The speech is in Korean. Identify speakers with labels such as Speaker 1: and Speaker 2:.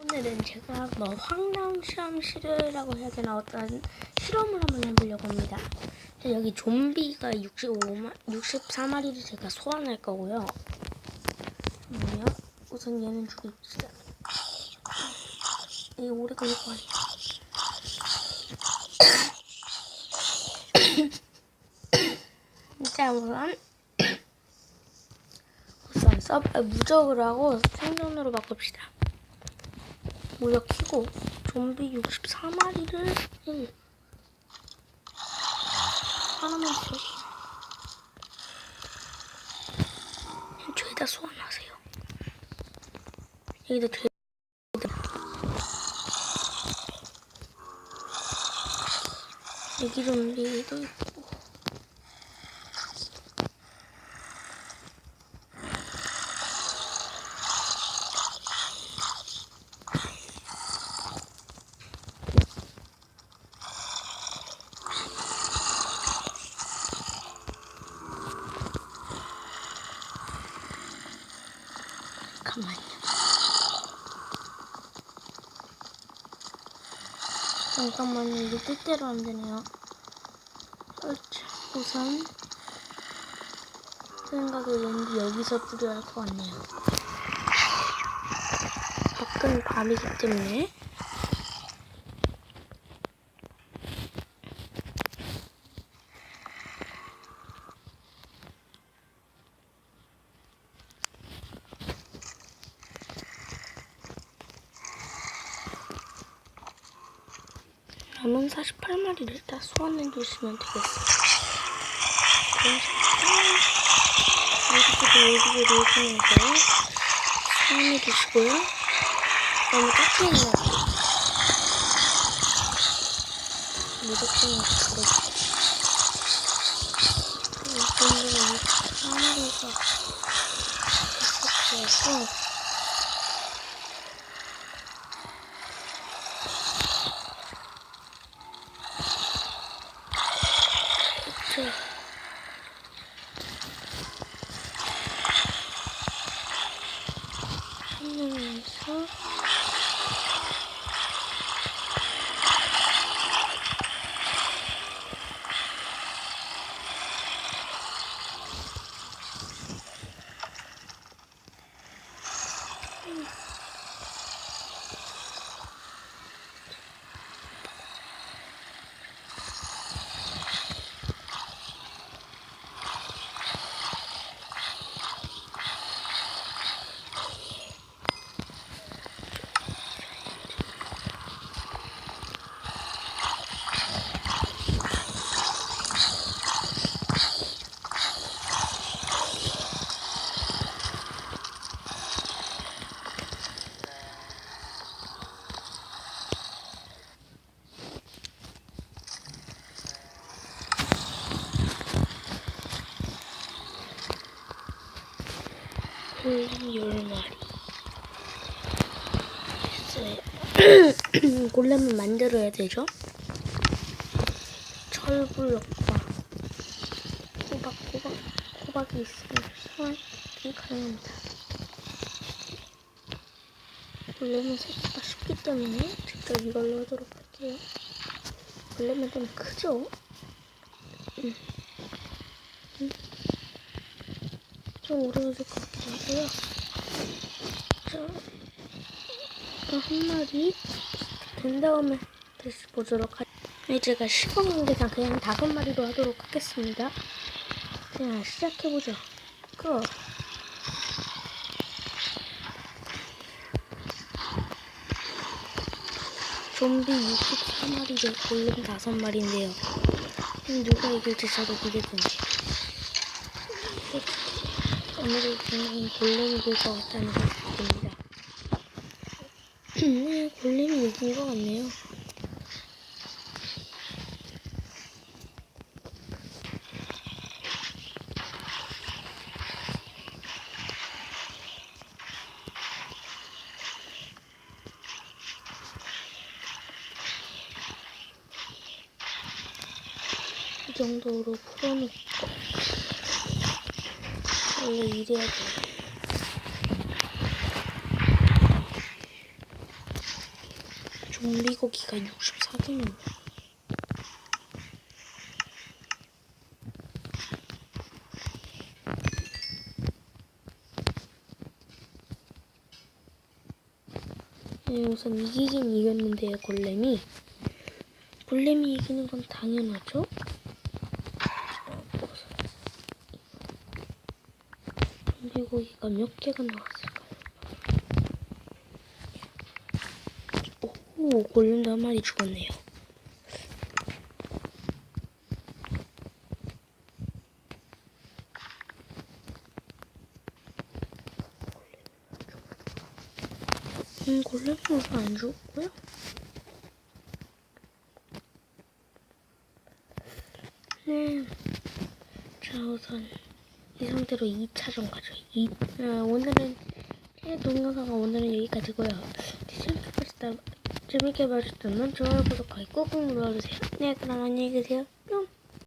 Speaker 1: 오늘은 제가 뭐 황나온 실험실이라고 해야 되나 어떤 실험을 한번 해보려고 합니다. 여기 좀비가 65마, 64마리를 제가 소환할 거고요. 잠깐만요. 우선 얘는 죽입시다. 이 오래 걸릴 거 아니에요. 자 우선 우선 서 아, 무적을 하고 생존으로 바꿉시다. 무적 키고 좀비 64마리를 하나만 더 죄다 소환하세요. 여기다 돼. 여기 좀비도 있고 잠깐만요. 이게 뜻대로 안 되네요. 우선 생각에 왠지 여기서 뿌려야 할 것 같네요. 밖은 밤이기 때문에 남은 48마리를 다 소환해 주시면 되겠습니다. 여기서도 여기서 놓으시면서 소환해 주시고요. 너무 있는 무조건 그래. 이 정도면 64마리가 있었어서 이렇게 하면서 골렘 열 마리 됐어요. 골렘을 만들어야 되죠. 철블럭과 호박 호박 호박이 있으면 소환이 가능합니다. 골렘은 새기가 쉽기 때문에 직접 이걸로 하도록 할게요. 골렘은 좀 크죠? 음. 음. 좀 오래 걸릴 것 같기도 하고요. 자, 한 마리 된 다음에 다시 보도록 할. 네, 제가 시범 공개상 그냥 다섯 마리로 하도록 하겠습니다. 그냥 시작해보죠. 고! 좀비 64마리를 골렘 5마리인데요. 누가 이길지 저도 기대됩니다. 오늘의 주인공은 골렘이 될 것 같다는 생각이 듭니다. 네, 골렘이 이긴 것 같네요. 이 정도로 풀어놓고 원래 이래야 돼. 좀비 고기가 64개는 네, 우선 이기긴 이겼는데요, 골렘이. 골렘이 이기는 건 당연하죠? 좀비 고기가 몇 개가 나왔을까요? 오, 골렘도 한 마리 죽었네요. 음, 골렘은 안 죽었고요. 네. 자, 우선 이 상태로 2차전 가죠. 이, 어, 오늘은 제 동영상은 오늘은 여기까지고요. 재밌게 보셨다면 좋아요, 구독하기 꾹꾹 눌러주세요. 네, 그럼 안녕히 계세요. 뿅.